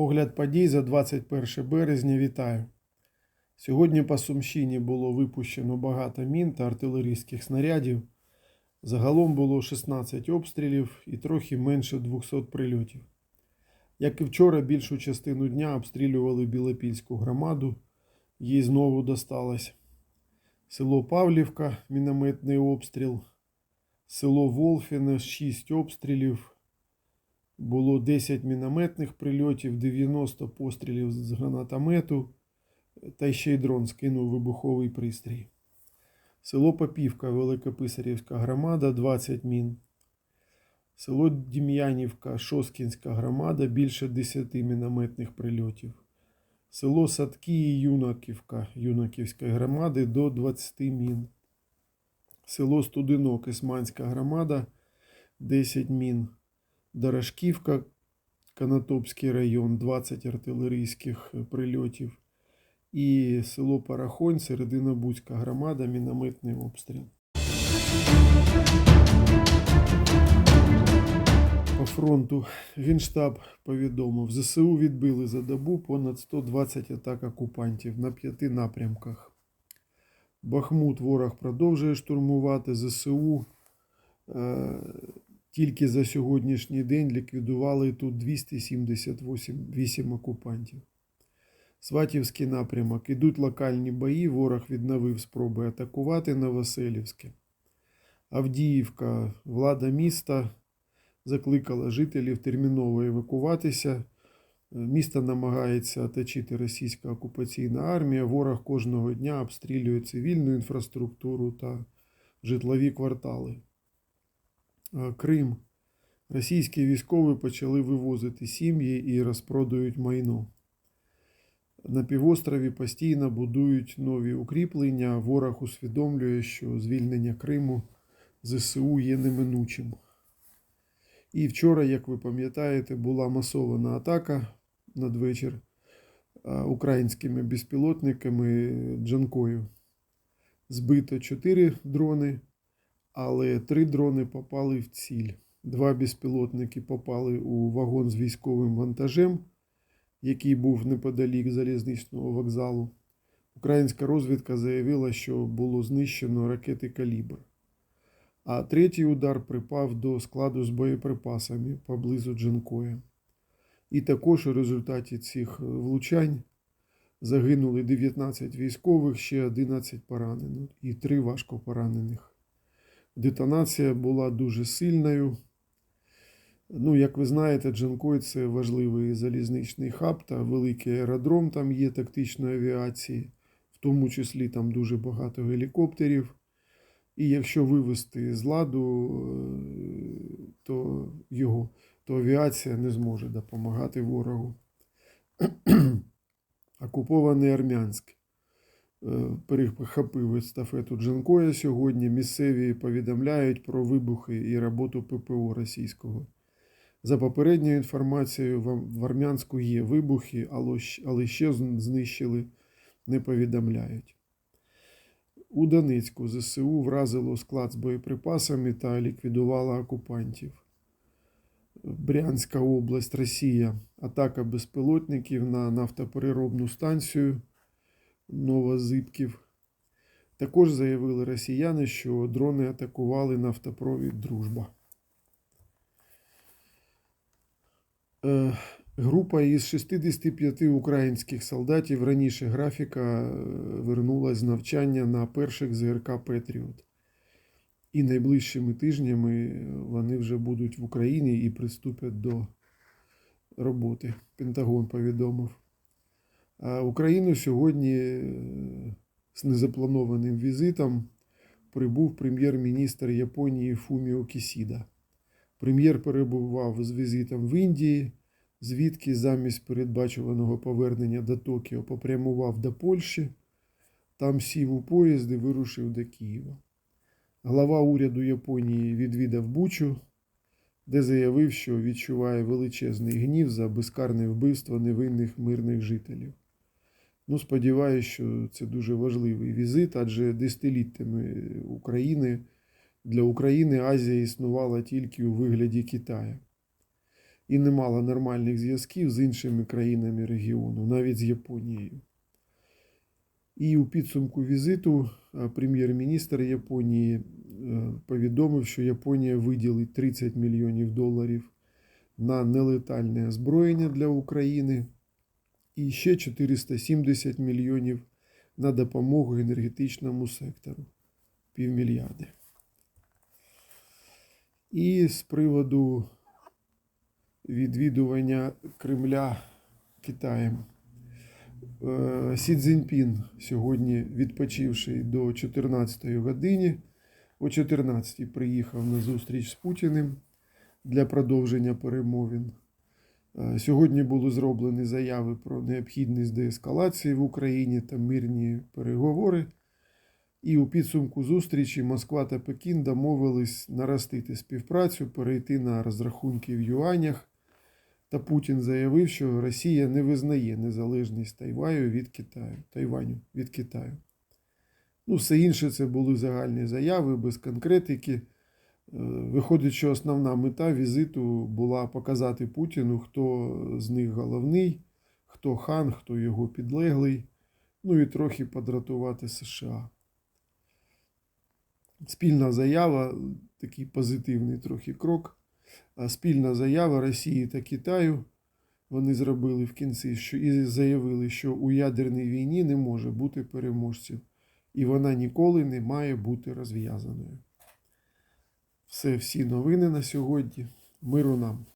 Огляд подій за 21 березня вітаю. Сьогодні по Сумщині було випущено багато мін та артилерійських снарядів. Загалом було 16 обстрілів і трохи менше 200 прильотів. Як і вчора, більшу частину дня обстрілювали Білопільську громаду, їй знову досталось. Село Павлівка, мінометний обстріл, село Волфіне, 6 обстрілів, було 10 мінометних прильотів, 90 пострілів з гранатомету, та ще й дрон скинув вибуховий пристрій. Село Попівка, Великописарівська громада, 20 мін. Село Дім'янівка, Шоскінська громада, більше 10 мінометних прильотів. Село Садки і Юнаківка, Юнаківської громади до 20 мін. Село Студинок, Ісманська громада, 10 мін. Дорошківка, Канатопський район, 20 артилерійських прильотів. І село Парахонь, Серединобудська громада, мінометний обстріл. По фронту Генштаб повідомив, ЗСУ відбили за добу понад 120 атак окупантів на п'яти напрямках. Бахмут ворог продовжує штурмувати ЗСУ. Тільки за сьогоднішній день ліквідували тут 278 окупантів. Сватівський напрямок. Ідуть локальні бої. Ворог відновив спроби атакувати Новоселівське. Авдіївка, влада міста закликала жителів терміново евакуватися. Місто намагається оточити російська окупаційна армія. Ворог кожного дня обстрілює цивільну інфраструктуру та житлові квартали. Крим. Російські військові почали вивозити сім'ї і розпродають майно. На півострові постійно будують нові укріплення. Ворог усвідомлює, що звільнення Криму ЗСУ є неминучим. І вчора, як ви пам'ятаєте, була масована атака надвечір українськими безпілотниками Джанкою. Збито 4 дрони, але 3 дрони попали в ціль. Два безпілотники попали у вагон з військовим вантажем, який був неподалік залізничного вокзалу. Українська розвідка заявила, що було знищено ракети Калібр. А третій удар припав до складу з боєприпасами поблизу Джанкоя. І також у результаті цих влучань загинули 19 військових, ще 11 поранених і 3 важко поранених. Детонація була дуже сильною. Ну, як ви знаєте, Джанкой це важливий залізничний хаб та великий аеродром там є тактичної авіації, в тому числі там дуже багато гелікоптерів. І якщо вивести з ладу то його, то авіація не зможе допомагати ворогу. Окупований Армянськ перехопив естафету Джанкоя сьогодні. Місцеві повідомляють про вибухи і роботу ППО російського. За попередньою інформацією, в Армянську є вибухи, але ще знищили, не повідомляють. У Донецьку ЗСУ вразило склад з боєприпасами та ліквідувало окупантів. Брянська область, Росія. Атака безпілотників на нафтопереробну станцію Новозитків. Також заявили росіяни, що дрони атакували нафтопровід Дружба. Група із 65 українських солдатів раніше графіка вернулась з навчання на перших ЗРК Петріот. І найближчими тижнями вони вже будуть в Україні і приступять до роботи. Пентагон повідомив. Україну сьогодні з незапланованим візитом прибув прем'єр-міністр Японії Фуміо Кісіда. Прем'єр перебував з візитом в Індії звідки замість передбачуваного повернення до Токіо попрямував до Польщі, там сів у поїзд і вирушив до Києва. Глава уряду Японії відвідав Бучу, де заявив, що відчуває величезний гнів за безкарне вбивство невинних мирних жителів. Ну, сподіваюся, що це дуже важливий візит, адже десятиліттями України для України Азія існувала тільки у вигляді Китаю. і не мала нормальних зв'язків з іншими країнами регіону, навіть з Японією. І у підсумку візиту е, прем'єр-міністр Японії е, повідомив, що Японія виділить 30 мільйонів доларів на нелетальне озброєння для України і ще 470 мільйонів на допомогу енергетичному сектору півмільярди. І з приводу відвідування Кремля Китаєм. Е, Сі Цзіньпін сьогодні, відпочивши до 14 годині, о 14-й приїхав на зустріч з Путіним для продовження перемовин. Е, Сьогодні були зроблені заяви про необхідність деескалації в Україні та мирні переговори. І у підсумку зустрічі Москва та Пекін домовились наростити співпрацю, перейти на розрахунки в юанях. Та Путін заявив, що Росія не визнає незалежність Тайваю від Китаю, Тайваню від Китаю. Ну, все інше це були загальні заяви без конкретики. Виходить, що основна мета візиту була показати Путіну, хто з них головний, хто хан, хто його підлеглий, ну і трохи подратувати США. Спільна заява, такий позитивний трохи крок. Спільна заява Росії та Китаю вони зробили в кінці, що і заявили, що у ядерній війні не може бути переможців, і вона ніколи не має бути розв'язаною. Все, всі новини на сьогодні. Миру нам.